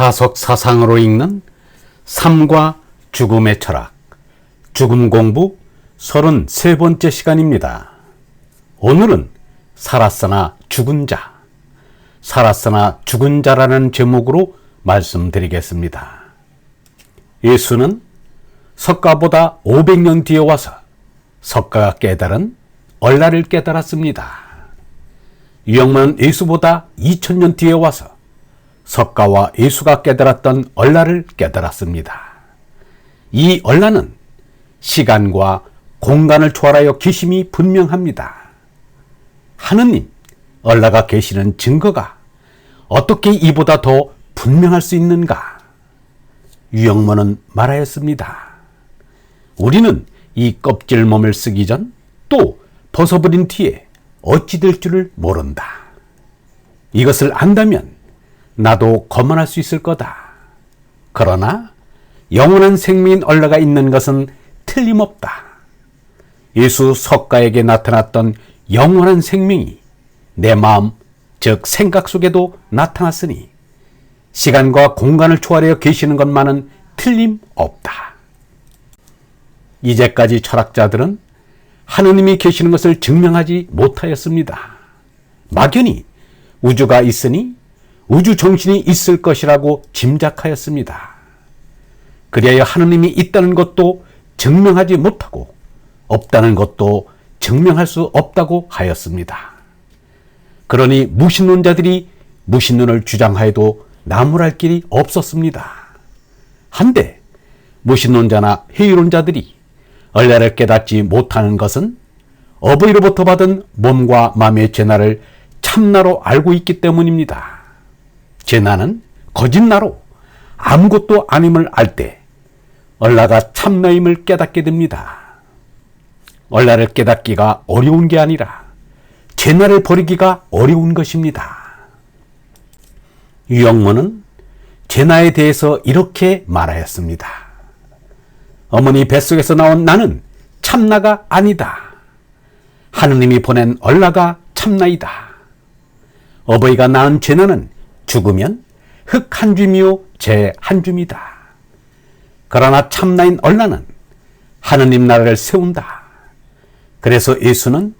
사석 사상으로 읽는 삶과 죽음의 철학, 죽음 공부 33번째 시간입니다. 오늘은 살았으나 죽은 자, 살았으나 죽은 자라는 제목으로 말씀드리겠습니다. 예수는 석가보다 500년 뒤에 와서 석가가 깨달은 얼라를 깨달았습니다. 유영문은 예수보다 2000년 뒤에 와서 석가와 예수가 깨달았던 얼라를 깨달았습니다. 이 얼라는 시간과 공간을 초월하여 계심이 분명합니다. 하느님, 얼라가 계시는 증거가 어떻게 이보다 더 분명할 수 있는가? 유영모는 말하였습니다. 우리는 이 껍질 몸을 쓰기 전 또 벗어버린 뒤에 어찌 될 줄을 모른다. 이것을 안다면 나도 거만할 수 있을 거다. 그러나 영원한 생명인 얼라가 있는 것은 틀림없다. 예수 석가에게 나타났던 영원한 생명이 내 마음, 즉 생각 속에도 나타났으니 시간과 공간을 초월하여 계시는 것만은 틀림없다. 이제까지 철학자들은 하느님이 계시는 것을 증명하지 못하였습니다. 막연히 우주가 있으니 우주 정신이 있을 것이라고 짐작하였습니다. 그리하여 하느님이 있다는 것도 증명하지 못하고 없다는 것도 증명할 수 없다고 하였습니다. 그러니 무신론자들이 무신론을 주장하여도 나무랄 길이 없었습니다. 한데 무신론자나 회의론자들이 얼레를 깨닫지 못하는 것은 어버이로부터 받은 몸과 마음의 죄나를 참나로 알고 있기 때문입니다. 재난은 거짓나로 아무것도 아님을 알 때 얼라가 참나임을 깨닫게 됩니다. 얼라를 깨닫기가 어려운 게 아니라 재나를 버리기가 어려운 것입니다. 유영모는 재나에 대해서 이렇게 말하였습니다. 어머니 뱃속에서 나온 나는 참나가 아니다. 하느님이 보낸 얼라가 참나이다. 어버이가 낳은 재나는 죽으면 흙 한 줌이요 재 한 줌이다. 그러나 참나인 얼라는 하느님 나라를 세운다. 그래서 예수는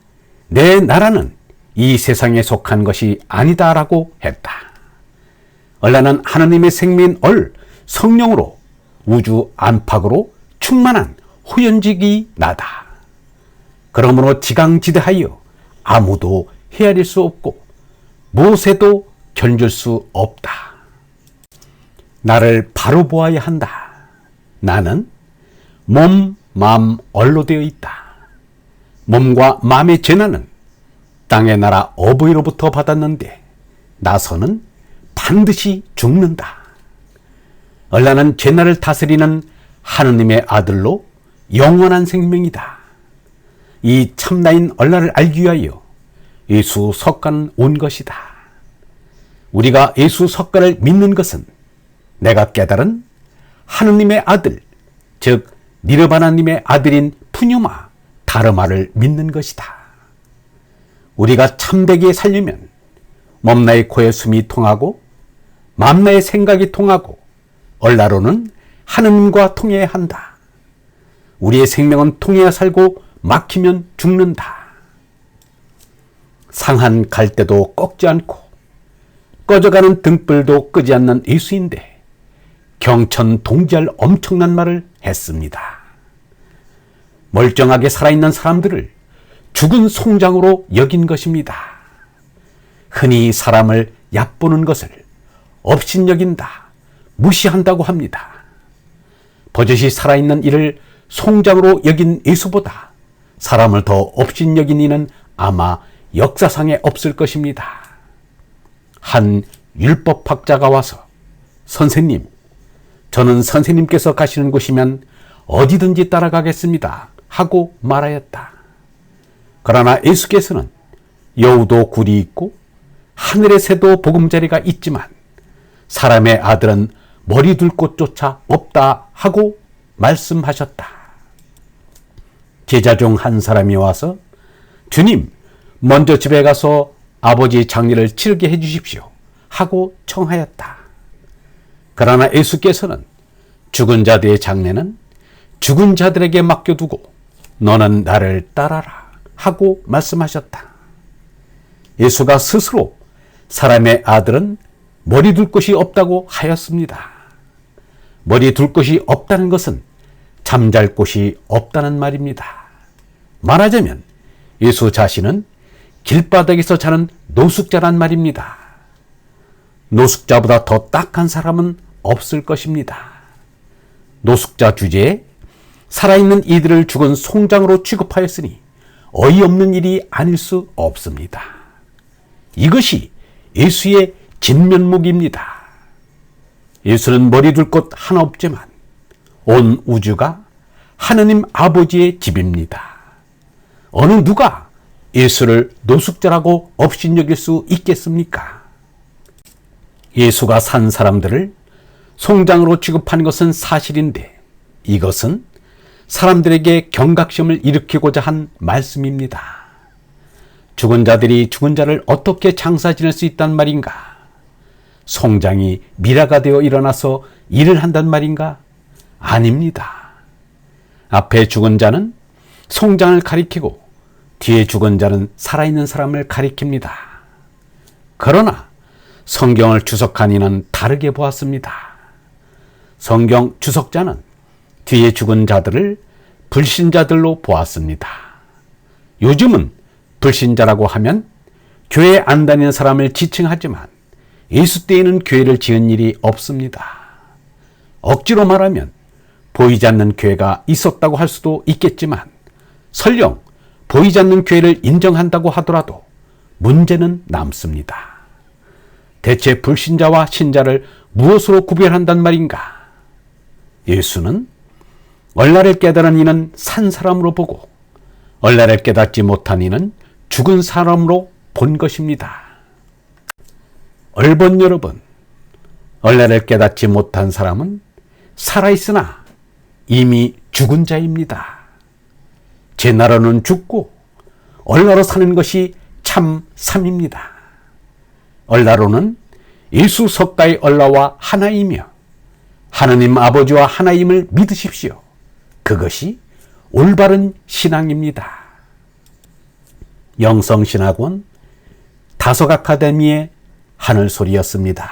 내 나라는 이 세상에 속한 것이 아니다라고 했다. 얼라는 하느님의 생명인 얼, 성령으로 우주 안팎으로 충만한 후연직이 나다. 그러므로 지강지대하여 아무도 헤아릴 수 없고 무엇에도 견줄 수 없다. 나를 바로 보아야 한다. 나는 몸, 마음, 얼로 되어 있다. 몸과 마음의 재난은 땅의 나라 어부이로부터 받았는데 나서는 반드시 죽는다. 얼라는 죄나를 다스리는 하느님의 아들로 영원한 생명이다. 이 참나인 얼라를 알기 위하여 예수 석관 온 것이다. 우리가 예수 석가를 믿는 것은 내가 깨달은 하느님의 아들, 즉 니르바나님의 아들인 푸뉴마 다르마를 믿는 것이다. 우리가 참되게 살려면 몸나의 코에 숨이 통하고 맘나의 생각이 통하고 얼라로는 하느님과 통해야 한다. 우리의 생명은 통해야 살고 막히면 죽는다. 상한 갈대도 꺾지 않고 꺼져가는 등불도 끄지 않는 예수인데 경천 동지할 엄청난 말을 했습니다. 멀쩡하게 살아있는 사람들을 죽은 송장으로 여긴 것입니다. 흔히 사람을 얕보는 것을 업신여긴다, 무시한다고 합니다. 버젓이 살아있는 이를 송장으로 여긴 예수보다 사람을 더 업신여긴 이는 아마 역사상에 없을 것입니다. 한 율법학자가 와서 선생님, 저는 선생님께서 가시는 곳이면 어디든지 따라가겠습니다. 하고 말하였다. 그러나 예수께서는 여우도 굴이 있고 하늘의 새도 보금자리가 있지만 사람의 아들은 머리 둘 곳조차 없다 하고 말씀하셨다. 제자 중 한 사람이 와서 주님, 먼저 집에 가서 아버지 장례를 치르게 해 주십시오. 하고 청하였다. 그러나 예수께서는 죽은 자들의 장례는 죽은 자들에게 맡겨두고 너는 나를 따라라 하고 말씀하셨다. 예수가 스스로 사람의 아들은 머리 둘 곳이 없다고 하였습니다. 머리 둘 곳이 없다는 것은 잠잘 곳이 없다는 말입니다. 말하자면 예수 자신은 길바닥에서 자는 노숙자란 말입니다. 노숙자보다 더 딱한 사람은 없을 것입니다. 노숙자 주제에 살아있는 이들을 죽은 송장으로 취급하였으니 어이없는 일이 아닐 수 없습니다. 이것이 예수의 진면목입니다. 예수는 머리 둘 곳 하나 없지만 온 우주가 하느님 아버지의 집입니다. 어느 누가 예수를 노숙자라고 업신여길 수 있겠습니까? 예수가 산 사람들을 송장으로 취급하는 것은 사실인데 이것은 사람들에게 경각심을 일으키고자 한 말씀입니다. 죽은 자들이 죽은 자를 어떻게 장사 지낼 수 있단 말인가? 송장이 미라가 되어 일어나서 일을 한단 말인가? 아닙니다. 앞에 죽은 자는 송장을 가리키고 뒤에 죽은 자는 살아있는 사람을 가리킵니다. 그러나 성경을 주석한 이는 다르게 보았습니다. 성경 주석자는 뒤에 죽은 자들을 불신자들로 보았습니다. 요즘은 불신자라고 하면 교회 안 다니는 사람을 지칭하지만 예수 때에는 교회를 지은 일이 없습니다. 억지로 말하면 보이지 않는 교회가 있었다고 할 수도 있겠지만 설령 보이지 않는 교회를 인정한다고 하더라도 문제는 남습니다. 대체 불신자와 신자를 무엇으로 구별한단 말인가? 예수는 얼라를 깨달은 이는 산 사람으로 보고 얼라를 깨닫지 못한 이는 죽은 사람으로 본 것입니다. 얼본 여러분, 얼라를 깨닫지 못한 사람은 살아있으나 이미 죽은 자입니다. 제 나라는 죽고 얼라로 사는 것이 참 삶입니다. 얼라로는 예수 석가의 얼라와 하나이며 하느님 아버지와 하나임을 믿으십시오. 그것이 올바른 신앙입니다. 영성신학원 다속 아카데미의 하늘소리였습니다.